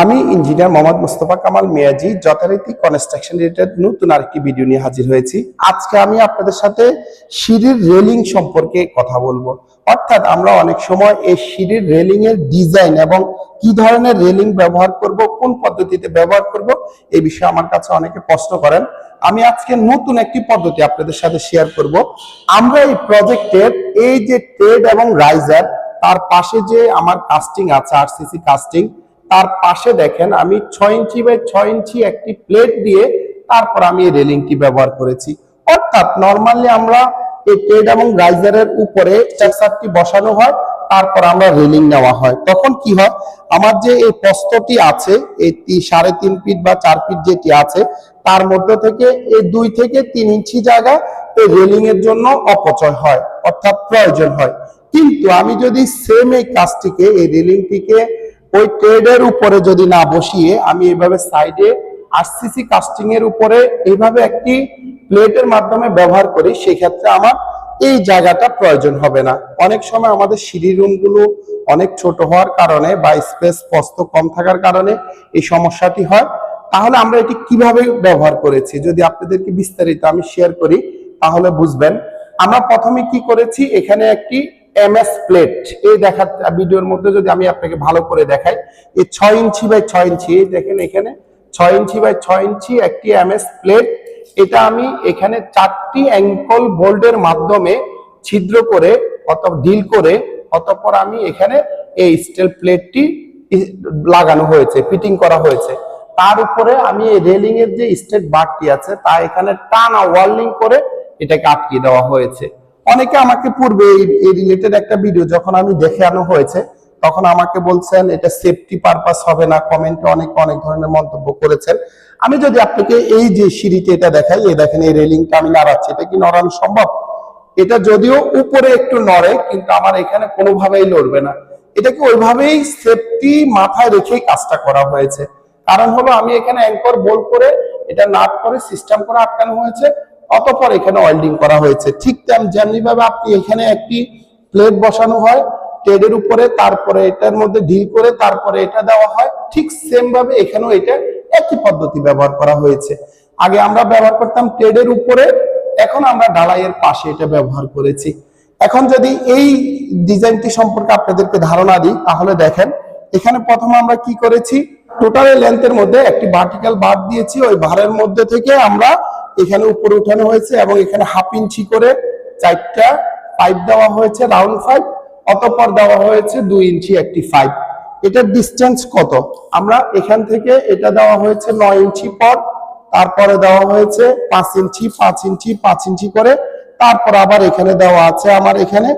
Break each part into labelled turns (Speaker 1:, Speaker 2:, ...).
Speaker 1: আমি ইঞ্জিনিয়ার মোহাম্মদ মুস্তফা কামাল মিয়াজি, যথারীতি construction related নতুন আরেকটি ভিডিও নিয়ে হাজির হয়েছি। আজকে আমি আপনাদের সাথে সিঁড়ির রেলিং সম্পর্কে কথা বলব। অর্থাৎ আমরা অনেক সময় এই সিঁড়ির রেলিং এর ডিজাইন এবং কি ধরনের রেলিং ব্যবহার করব, কোন পদ্ধতিতে ব্যবহার করব, এই বিষয়ে আমার কাছে অনেকে প্রশ্ন করেন। আমি আজকে নতুন একটি পদ্ধতি আপনাদের সাথে শেয়ার করব। আমরা এই প্রজেক্টের এই যে ট্রেড এবং রাইজার তার পাশে যে আমার কাস্টিং আছে আরসিসি কাস্টিং তার পাশে দেখেন আমি ছয় ইঞ্চি বাই ছয় ইঞ্চি একটি প্লেট দিয়ে তারপর আমি এই রেলিংটি ব্যবহার করেছি। অর্থাৎ নর্মালি আমরা এই প্লেট এবং রাইজারের উপরে স্ট্রাকচারটি বসানো হয়, তারপর আমরা রেলিং নেওয়া হয়। তখন কি হয়? আমার যে এই প্রস্তটি আছে, এই সাড়ে তিন ফিট বা চার ফিট যেটি আছে, তার মধ্যে থেকে এই দুই থেকে তিন ইঞ্চি জায়গা এই রেলিং এর জন্য অপচয় হয়, অর্থাৎ প্রয়োজন হয়। কিন্তু আমি যদি সেম এই কাজটিকে, এই রেলিংটিকে ওই ট্রেডের উপরে যদি না বসিয়ে আমি এইভাবে সাইডে আরসিসি কাস্টিং এর উপরে এইভাবে একটি প্লেটের মাধ্যমে ব্যবহার করি, সেক্ষেত্রে আমার এই জায়গাটা প্রয়োজন হবে না। অনেক সময় আমাদের সিঁড়ি রুমগুলো অনেক ছোট হওয়ার কারণে বা স্পেস প্রস্ত কম থাকার কারণে এই সমস্যাটি হয়। তাহলে আমরা এটি কীভাবে ব্যবহার করেছি? যদি আপনাদেরকে বিস্তারিত আমি শেয়ার করি, তাহলে বুঝবেন। আমরা প্রথমে কি করেছি? এখানে একটি এমএস প্লেট। এই দেখা ভিডিওর মধ্যে যদি আমি আপনাকে ভালো করে দেখাই, এই ছয় ইঞ্চি বাই ছয় ইঞ্চি দেখেন এখানে, ছয় ইঞ্চি বাই ছয় ইঞ্চি একটি এমএস প্লেট। এটা আমি এখানে চারটি অ্যাঙ্কল বোল্ডের মাধ্যমে ছিদ্র করে অত ডিল করে, অতঃপর আমি এখানে এই স্টিল প্লেটটি লাগানো হয়েছে ফিটিং করা হয়েছে। তার উপরে আমি এই রেলিং যে স্টেট বারটি আছে, তা এখানে টানা ওয়ার্লিং করে এটাকে আটকিয়ে দেওয়া হয়েছে। অনেকে আমাকে পূর্বে এই- রিলেটেড একটা ভিডিও যখন আমি দেখে আনো হয়েছে, তখন আমাকে বলছেন, এটা সেফটি পারপাস হবে না। কমেন্টে অনেক অনেক ধরনের মন্তব্য করেছেন। আমি যদি আপনাকে এই যে সিঁড়িতে এটা দেখাই, এই দেখেন, এই রেলিংটা আমি নাড়াচ্ছি। এটা কি নড়ানো সম্ভব? এটা যদিও উপরে একটু নড়ে, কিন্তু আমার এখানে কোনোভাবেই লড়বে না। এটাকে ওইভাবেই সেফটি মাথায় রেখেই কাজটা করা হয়েছে। কারণ হলো, আমি এখানে অ্যাঙ্কর বোল্ড করে এটা নাট করে সিস্টেম করে আটকানো হয়েছে। অতঃপর এখানে ওয়েল্ডিং করা হয়েছে। ঠিক যেমনি ভাবে আপনি এখানে একটি প্লেট বসানো হয় ট্রেডের উপরে, তারপরে এটার মধ্যে ঢিল করে তারপরে এটা দেওয়া হয়, ঠিক সেম ভাবে এখানেও এটা একই পদ্ধতি ব্যবহার করা হয়েছে। আগে আমরা ব্যবহার করতাম ট্রেডের উপরে, এখন আমরা ডালাইয়ের পাশে এটা ব্যবহার করেছি। এখন যদি এই ডিজাইনটি সম্পর্কে আপনাদেরকে ধারণা দিই, তাহলে দেখেন, এখানে প্রথমে আমরা কি করেছি টোটাল লেন্থের মধ্যে একটি ভার্টিক্যাল বার দিয়েছি, ওই ভারের মধ্যে থেকে আমরা এখানে উপরে উঠানো হয়েছে এবং এখানে হাফ ইঞ্চি করে চারটা পাইপ দেওয়া হয়েছে রাউন্ড পাইপ অতঃপর দেওয়া হয়েছে দুই ইঞ্চি একটি পাইপ এটার ডিস্টেন্স কত? আমরা এখান থেকে এটা দেওয়া হয়েছে নয় ইঞ্চি পর, তারপরে দেওয়া হয়েছে পাঁচ ইঞ্চি পাঁচ ইঞ্চি পাঁচ ইঞ্চি করে, তারপর আবার এখানে দেওয়া আছে আমার এখানে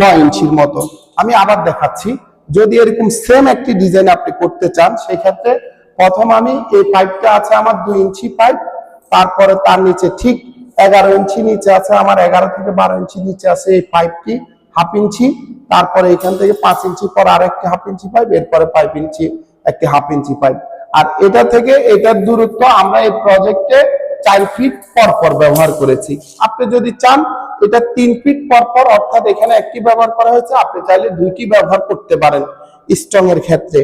Speaker 1: নয় ইঞ্চির মতো। আমি আবার দেখাচ্ছি, যদি এরকম সেম একটি ডিজাইন আপনি করতে চান, সেক্ষেত্রে প্রথম আমি এই পাইপটা আছে আমার দুই ইঞ্চি পাইপ তারপরে তার নিচে ঠিক এগারো ইঞ্চি নিচে আছে, আমার এগারো থেকে বারো ইঞ্চি নিচে আছে এই পাইপটি, হাফ ইঞ্চি। তারপরে এখান থেকে পাঁচ ইঞ্চি পর আর একটি হাফ ইঞ্চি পাইপ, এরপরে পাইপ ইঞ্চি, একটি হাফ ইঞ্চি পাইপ। আর এটা থেকে এটার দূরত্ব আমরা এই প্রজেক্টে চার ফিট পর পর ব্যবহার করেছি। আপনি যদি চান, এটা তিন ফিট পর পর, অর্থাৎ এখানে একটি ব্যবহার করা হয়েছে, আপনি চাইলে দুইটি ব্যবহার করতে পারেন স্ট্রং এর ক্ষেত্রে।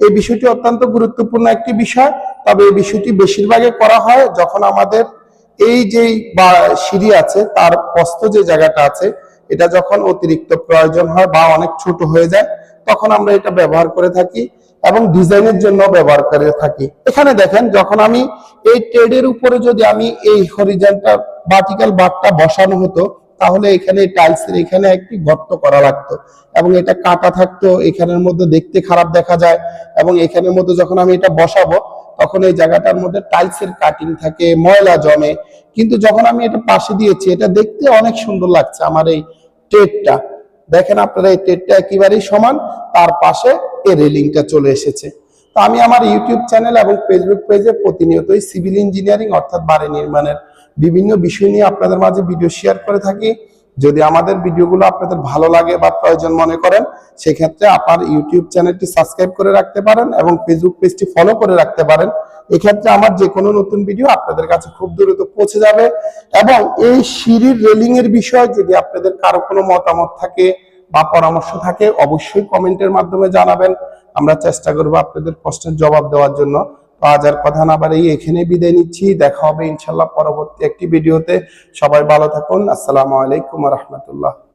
Speaker 1: এই বিষয়টি অত্যন্ত গুরুত্বপূর্ণ একটি বিষয়। তবে এই বিষয়টি বেশিরভাগে করা হয় যখন আমাদের এই যে সিঁড়ি আছে, তার প্রস্থ যে জায়গাটা আছে, এটা যখন অতিরিক্ত প্রয়োজন হয় বা অনেক ছোট হয়ে যায়, তখন আমরা এটা ব্যবহার করে থাকি এবং ডিজাইনের জন্য ব্যবহার করে থাকি। এখানে দেখেন, যখন আমি এই ট্রেডের উপরে যদি আমি এই হরিজেন্টাল ভার্টিক্যাল বারটা বসানো হতো, তাহলে এখানে টাইলসের এখানে একটি গর্ত করা লাগতো এবং এটা কাটা থাকতো, এখানের মধ্যে দেখতে খারাপ দেখা যায় এবং এখানের মধ্যে যখন আমি এটা বসাবো তখন এই জায়গাটার মধ্যে টাইলসের কাটিং থাকে, ময়লা জমে। কিন্তু যখন আমি এটা পাশে দিয়েছি, এটা দেখতে অনেক সুন্দর লাগছে আমার এই ট্রেডটা দেখেন আপনারা, এই ট্রেডটা একেবারেই সমান, তার পাশে এই রেলিংটা চলে এসেছে। তো আমি আমার ইউটিউব চ্যানেল এবং ফেসবুক পেজে প্রতিনিয়তই সিভিল ইঞ্জিনিয়ারিং অর্থাৎ বাড়ি নির্মাণের বিভিন্ন বিষয় নিয়ে আপনাদের মাঝে ভিডিও শেয়ার করে থাকি। যদি আমাদের ভিডিওগুলো আপনাদের ভালো লাগে বা প্রয়োজন মনে করেন, সেক্ষেত্রে আপনার ইউটিউব চ্যানেলটি সাবস্ক্রাইব করে রাখতে পারেন এবং ফেসবুক পেজটি ফলো করে রাখতে পারেন। এক্ষেত্রে আমার যে কোনো নতুন ভিডিও আপনাদের কাছে খুব দ্রুত পৌঁছে যাবে এবং এই সিঁড়ির রেলিং এর বিষয়ে যদি আপনাদের কারও কোনো মতামত থাকে বা পরামর্শ থাকে, অবশ্যই কমেন্টের মাধ্যমে জানাবেন। আমরা চেষ্টা করব আপনাদের প্রশ্নের জবাব দেওয়ার জন্য। তো আজ আর কথা না বাড়িয়ে এখানে বিদায় নিচ্ছি। দেখা হবে ইনশাল্লাহ পরবর্তী একটি ভিডিওতে। সবাই ভালো থাকুন। আসসালামু আলাইকুম রহমতুল্লাহ।